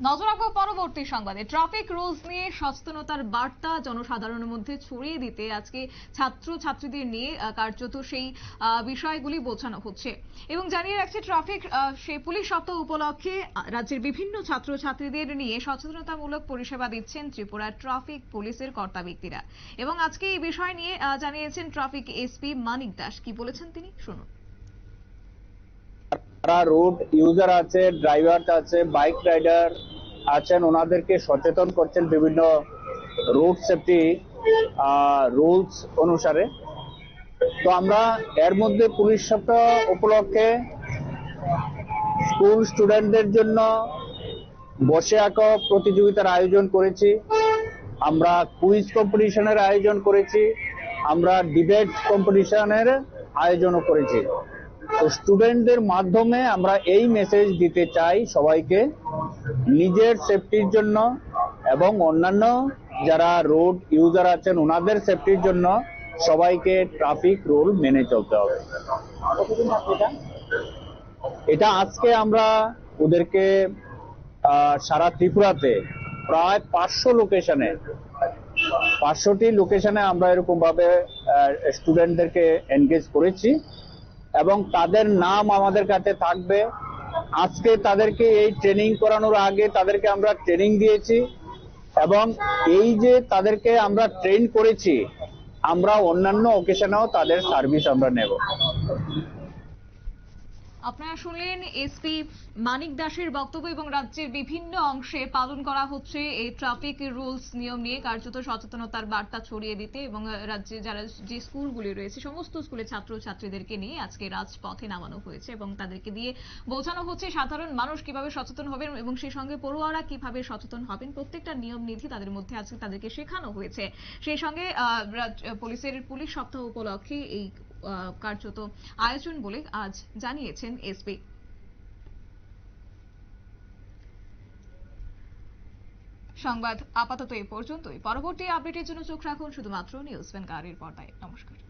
নজর রাখব পরবর্তী সংবাদে। ট্রাফিক রুলস নিয়ে সচেতনতার বার্তা জনসাধারণের মধ্যে ছড়িয়ে দিতে আজকে ছাত্র ছাত্রীদের নিয়ে কার্যত সেই বিষয়গুলি বোঝানো হচ্ছে। এবং জানিয়ে রাখছে, ট্রাফিক সেই পুলিশ সপ্তাহ উপলক্ষে রাজ্যের বিভিন্ন ছাত্র ছাত্রীদের নিয়ে সচেতনতামূলক পরিষেবা দিচ্ছেন ত্রিপুরার ট্রাফিক পুলিশের কর্তা ব্যক্তিরা। এবং আজকে এই বিষয় নিয়ে জানিয়েছেন ট্রাফিক এসপি মানিক দাস। কি বলেছেন তিনি? শুনুন। যারা রোড ইউজার আছে ড্রাইভার আছে বাইক রাইডার আছেন, ওনাদেরকে সচেতন করছেন বিভিন্ন রোড সেফটি রুলস অনুসারে। তো আমরা এর মধ্যে পুলিশ সপ্তাহ উপলক্ষে স্কুল স্টুডেন্টদের জন্য বসে আঁকা প্রতিযোগিতার আয়োজন করেছি। আমরা কুইজ কম্পিটিশনের আয়োজন করেছি। আমরা ডিবেট কম্পিটিশনের আয়োজনও করেছি। তো স্টুডেন্টদের মাধ্যমে আমরা এই মেসেজ দিতে চাই সবাইকে নিজের সেফটির জন্য এবং অন্যান্য যারা রোড ইউজার আছেন ওনাদের সেফটির জন্য সবাইকে ট্রাফিক রুল মেনে চলতে হবে। এটা আজকে আমরা ওদেরকে সারা ত্রিপুরাতে প্রায় পাঁচশো লোকেশনে পাঁচশোটি লোকেশনে আমরা এরকম ভাবে স্টুডেন্টদেরকে এনগেজ করেছি। এবং তাদের নাম আমাদের কাছে থাকবে। আজকে তাদেরকে এই ট্রেনিং করানোর আগে তাদেরকে আমরা ট্রেনিং দিয়েছি এবং এই যে তাদেরকে আমরা ট্রেন করেছি, আমরা অন্যান্য অকেশনেও তাদের সার্ভিস আমরা নেব। আপনারা শুনলেন এসপি মানিক দাসের বক্তব্য এবং রাজ্যের বিভিন্ন অংশে পালন করা হচ্ছে এই ট্রাফিক রুলস নিয়ম নিয়ে, কার্যত সচেতনতার বার্তা ছড়িয়ে দিতে এবং রাজ্যে যারা যে স্কুলগুলি রয়েছে, সমস্ত স্কুলের ছাত্র ছাত্রীদেরকে নিয়ে আজকে রাজপথে নামানো হয়েছে এবং তাদেরকে দিয়ে বোঝানো হচ্ছে সাধারণ মানুষ কীভাবে সচেতন হবেন এবং সেই সঙ্গে পড়ুয়ারা কীভাবে সচেতন হবেন। প্রত্যেকটা নিয়ম নীতি তাদের মধ্যে আজকে তাদেরকে শেখানো হয়েছে। সেই সঙ্গে পুলিশের পুলিশ সপ্তাহ উপলক্ষে এই কার্যত আয়োজন বলে আজ জানিয়েছেন এসপি সংবাদ আপাতত এ পর্যন্তই। পরবর্তী আপডেটের জন্য চোখ রাখুন শুধুমাত্র নিউজ ভ্যানগার্ডের পর্দায়। নমস্কার।